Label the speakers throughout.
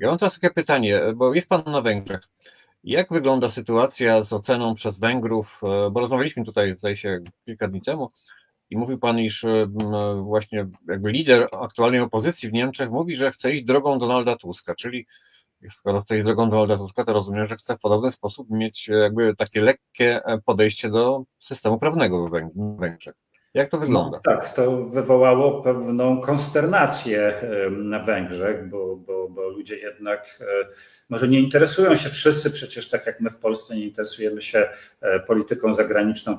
Speaker 1: Ja mam teraz takie pytanie, bo jest Pan na Węgrzech. Jak wygląda sytuacja z oceną przez Węgrów? E, bo rozmawialiśmy tutaj, zdaje się, kilka dni temu i mówił Pan, iż e, właśnie jakby lider aktualnej opozycji w Niemczech mówi, że chce iść drogą Donalda Tuska, czyli skoro chce iść drogą Donalda Tuska, to rozumiem, że chce w podobny sposób mieć jakby takie lekkie podejście do systemu prawnego w Węgrzech. Jak to wygląda?
Speaker 2: No, tak, to wywołało pewną konsternację na Węgrzech, bo, bo, bo ludzie jednak e, może nie interesują się wszyscy, przecież tak jak my w Polsce nie interesujemy się e, polityką zagraniczną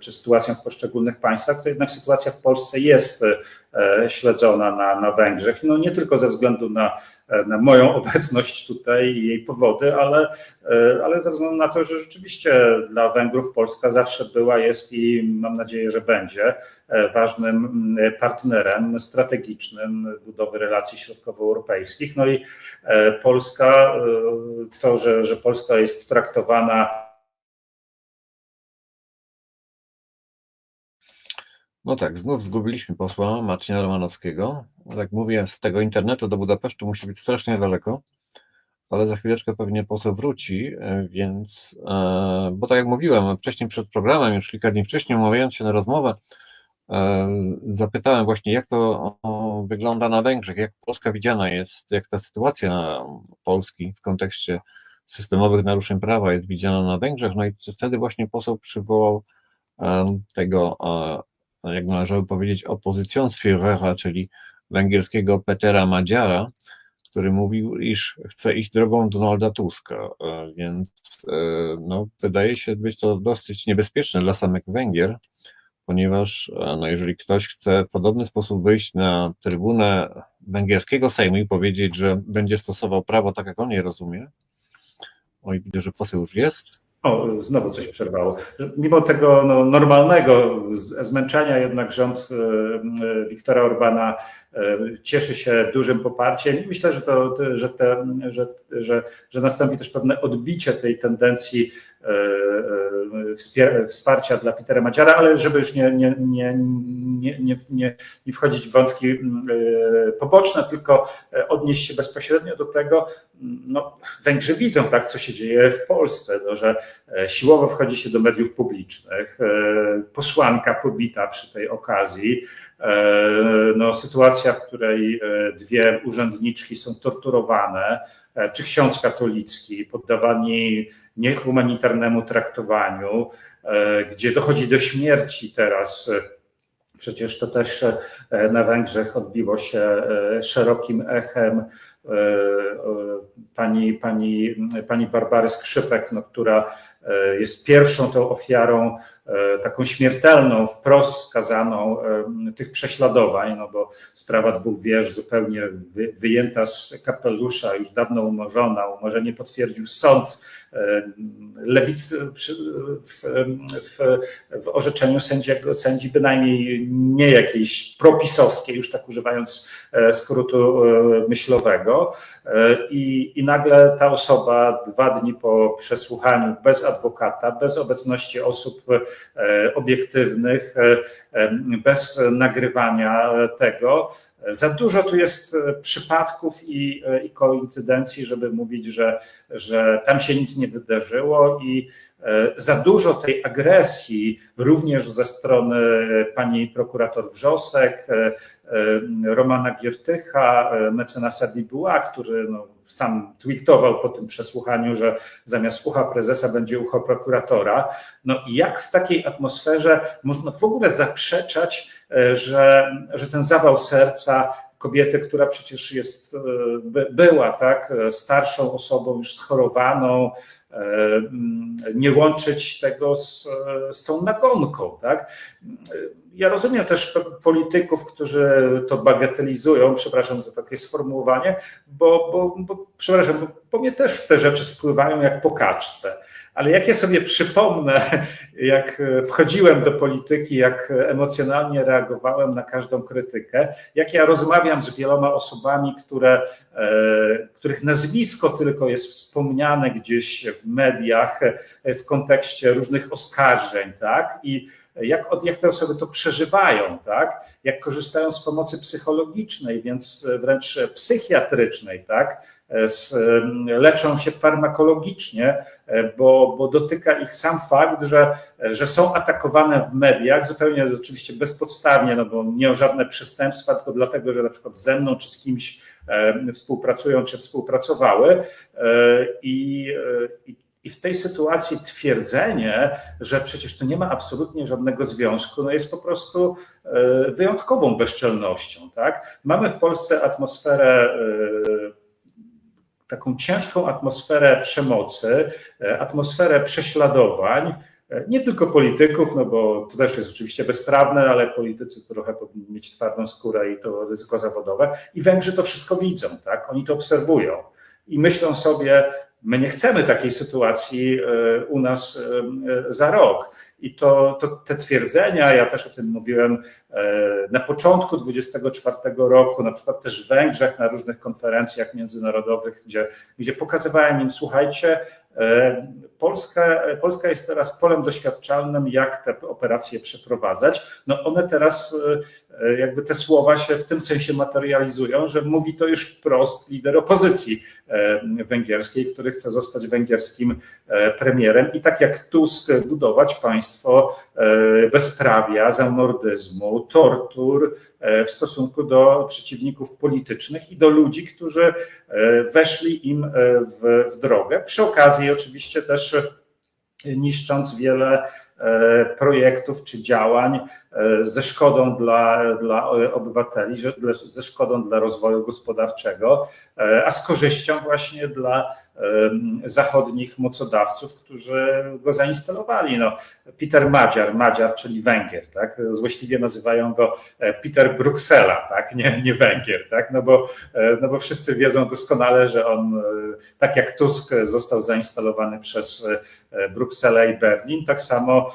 Speaker 2: czy sytuacją w poszczególnych państwach, to jednak sytuacja w Polsce jest e, śledzona na, na Węgrzech. No nie tylko ze względu na na moją obecność tutaj i jej powody, ale, e, ale ze względu na to, że rzeczywiście dla Węgrów Polska zawsze była, jest i mam nadzieję, że będzie e, ważnym partnerem strategicznym budowy relacji środkowoeuropejskich. No i e, Polska, to, że, że Polska jest traktowana
Speaker 1: No tak, znów zgubiliśmy posła Marcina Romanowskiego. Jak mówię, z tego internetu do Budapesztu musi być strasznie daleko, ale za chwileczkę pewnie poseł wróci, e, więc, e, bo tak jak mówiłem wcześniej przed programem, już kilka dni wcześniej, umawiając się na rozmowę, e, zapytałem właśnie, jak to wygląda na Węgrzech, jak Polska widziana jest, jak ta sytuacja Polski w kontekście systemowych naruszeń prawa jest widziana na Węgrzech, no i wtedy właśnie poseł przywołał tego jak należało powiedzieć, Oppositionsführera, czyli węgierskiego Petera Madziara, który mówił, iż chce iść drogą Donalda Tuska, e, więc e, no, wydaje się być to dosyć niebezpieczne dla samych Węgier, ponieważ e, no, jeżeli ktoś chce w podobny sposób wyjść na trybunę węgierskiego Sejmu i powiedzieć, że będzie stosował prawo tak, jak on je rozumie, oj, widzę, że poseł już jest,
Speaker 2: o, znowu coś przerwało. Mimo tego no, normalnego zmęczenia, jednak rząd e, e, Wiktora Orbana e, cieszy się dużym poparciem i myślę, że, to, że, te, że, że, że nastąpi też pewne odbicie tej tendencji wsparcia dla Petera Maciara, ale żeby już nie, nie, nie, nie, nie, nie, wchodzić w wątki poboczne, tylko odnieść się bezpośrednio do tego, no, Węgrzy widzą tak, co się dzieje w Polsce, no, że e, siłowo wchodzi się do mediów publicznych, e, posłanka pobita przy tej okazji, e, no, sytuacja, w której dwie urzędniczki są torturowane, czy ksiądz katolicki poddawani niehumanitarnemu traktowaniu, gdzie dochodzi do śmierci teraz. Przecież to też na Węgrzech odbiło się szerokim echem pani, pani, pani Barbary Skrzypek, no, która e, jest pierwszą tą ofiarą e, taką śmiertelną, wprost skazaną e, tych prześladowań, no bo sprawa dwóch wież zupełnie wyjęta z kapelusza, już dawno umorzona, umorzenie potwierdził sąd lewicy w, w, w orzeczeniu sędziego, sędzi bynajmniej nie jakiejś propisowskiej, już tak używając skrótu myślowego i, i nagle ta osoba dwa dni po przesłuchaniu bez adwokata, bez obecności osób e, obiektywnych, e, bez nagrywania tego, za dużo tu jest przypadków i, i koincydencji, żeby mówić, że, że tam się nic nie wydarzyło i e, za dużo tej agresji również ze strony pani prokurator Wrzosek, Romana Giertycha, mecenasa Dibuła, który no, sam tweetował po tym przesłuchaniu, że zamiast ucha prezesa będzie ucho prokuratora. No i jak w takiej atmosferze można w ogóle zaprzeczać, e, że, że ten zawał serca kobiety, która przecież jest, e, była tak, starszą osobą już schorowaną, e, nie łączyć tego z, z tą nagonką, tak? ja rozumiem też polityków, którzy to bagatelizują, przepraszam za takie sformułowanie, bo, bo, bo przepraszam, bo po mnie też te rzeczy spływają jak po kaczce. Ale jak ja sobie przypomnę, jak wchodziłem do polityki, jak emocjonalnie reagowałem na każdą krytykę, jak ja rozmawiam z wieloma osobami, które, e, których nazwisko tylko jest wspomniane gdzieś w mediach w kontekście różnych oskarżeń, tak? I jak, jak te osoby to przeżywają, tak? jak korzystają z pomocy psychologicznej, więc wręcz psychiatrycznej, tak? Leczą się farmakologicznie, bo, bo dotyka ich sam fakt, że, że są atakowane w mediach, zupełnie oczywiście bezpodstawnie, no bo nie o żadne przestępstwa, tylko dlatego, że na przykład ze mną czy z kimś współpracują czy współpracowały i, i i w tej sytuacji twierdzenie, że przecież to nie ma absolutnie żadnego związku, no jest po prostu e, wyjątkową bezczelnością. Tak? Mamy w Polsce atmosferę e, taką ciężką atmosferę przemocy, e, atmosferę prześladowań, nie tylko polityków, no bo to też jest oczywiście bezprawne, ale politycy trochę powinni mieć twardą skórę i to ryzyko zawodowe. I Węgrzy to wszystko widzą, tak? Oni to obserwują i myślą sobie, My nie chcemy takiej sytuacji e, u nas e, za rok. I to, to, te twierdzenia, ja też o tym mówiłem e, na początku 24 roku, na przykład też w Węgrzech, na różnych konferencjach międzynarodowych, gdzie, gdzie pokazywałem im, słuchajcie, Polska, Polska jest teraz polem doświadczalnym, jak te operacje przeprowadzać. No one teraz, jakby te słowa się w tym sensie materializują, że mówi to już wprost lider opozycji węgierskiej, który chce zostać węgierskim premierem i tak jak Tusk budować państwo bezprawia, zamordyzmu, tortur w stosunku do przeciwników politycznych i do ludzi, którzy weszli im w, w drogę. Przy okazji oczywiście też niszcząc wiele projektów czy działań ze szkodą dla, dla obywateli, ze szkodą dla rozwoju gospodarczego, a z korzyścią właśnie dla zachodnich mocodawców, którzy go zainstalowali. No, Peter Madziar, Madziar, czyli Węgier, tak? Złośliwie nazywają go e, Peter Bruksela, tak? Nie, nie Węgier, tak? No bo, e, no bo wszyscy wiedzą doskonale, że on, e, tak jak Tusk został zainstalowany przez Brukselę i Berlin, tak samo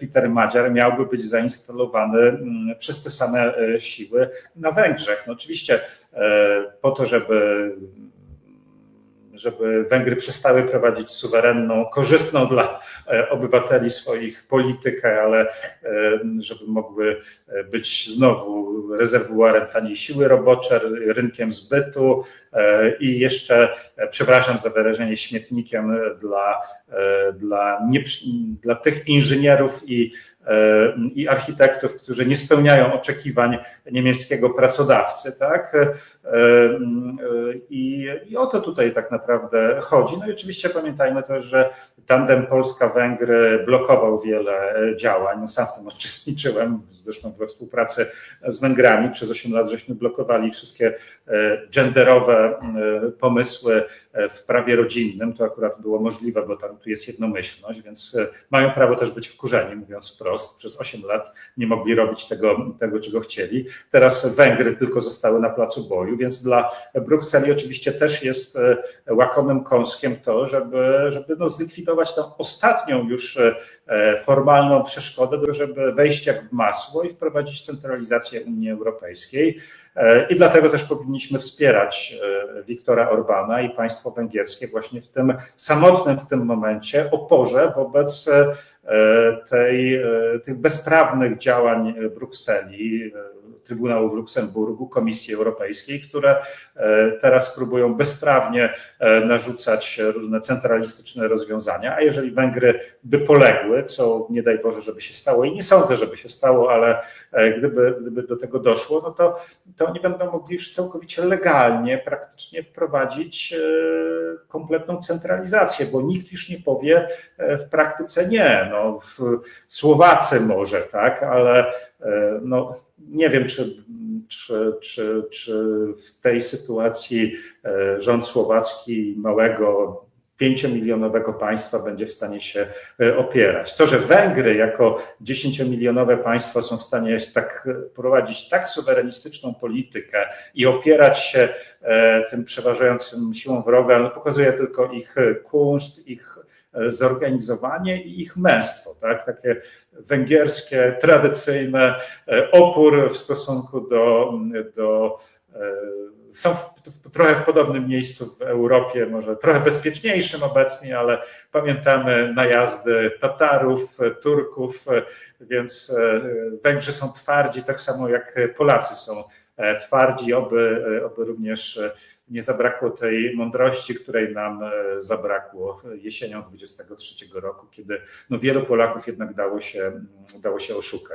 Speaker 2: Peter Madziar miałby być zainstalowany przez te same siły na Węgrzech. No oczywiście po to, żeby żeby Węgry przestały prowadzić suwerenną, korzystną dla e, obywateli swoich politykę, ale e, żeby mogły e, być znowu rezerwuarem taniej siły roboczej, rynkiem zbytu. I jeszcze, przepraszam za wyrażenie, śmietnikiem dla, dla, nie, dla tych inżynierów i i architektów, którzy nie spełniają oczekiwań niemieckiego pracodawcy, tak? I, I o to tutaj tak naprawdę chodzi. No i oczywiście pamiętajmy też, że tandem Polska-Węgry blokował wiele działań. Sam w tym uczestniczyłem, zresztą we współpracy z Węgrami. Przez 8 lat żeśmy blokowali wszystkie e, genderowe e, pomysły e, w prawie rodzinnym. To akurat było możliwe, bo tam tu jest jednomyślność, więc mają prawo też być wkurzeni, mówiąc wprost. Przez 8 lat nie mogli robić tego, tego czego chcieli. Teraz Węgry tylko zostały na placu boju, więc dla Brukseli oczywiście też jest łakomym kąskiem to, żeby, żeby no zlikwidować tą ostatnią już formalną przeszkodę, żeby wejść jak w masło i wprowadzić centralizację Unii Europejskiej. E, I dlatego też powinniśmy wspierać e, Wiktora Orbana i państwo węgierskie właśnie w tym samotnym w tym momencie oporze wobec e, tej, tych bezprawnych działań Brukseli, Trybunału w Luksemburgu, Komisji Europejskiej, które e, teraz próbują bezprawnie e, narzucać różne centralistyczne rozwiązania, a jeżeli Węgry by poległy, co nie daj Boże, żeby się stało i nie sądzę, żeby się stało, ale e, gdyby, gdyby do tego doszło, no to, to oni będą mogli już całkowicie legalnie praktycznie wprowadzić kompletną centralizację, bo nikt już nie powie w praktyce nie. No, Słowacy może, tak, ale no, nie wiem, czy, czy, czy, czy w tej sytuacji e, rząd słowacki małego pięciomilionowego państwa będzie w stanie się e, opierać. To, że Węgry jako dziesięciomilionowe państwo są w stanie tak prowadzić tak suwerenistyczną politykę i opierać się e, tym przeważającym siłą wroga, no pokazuje tylko ich kunszt, ich zorganizowanie i ich męstwo, tak? takie węgierskie, tradycyjne, e, opór w stosunku do, do e, są w, trochę w podobnym miejscu w Europie, może trochę bezpieczniejszym obecnie, ale pamiętamy najazdy Tatarów, Turków, więc e, Węgrzy są twardzi, tak samo jak Polacy są twardzi, oby, oby również nie zabrakło tej mądrości, której nam zabrakło jesienią 23 roku, kiedy no wielu Polaków jednak dało się, dało się oszukać.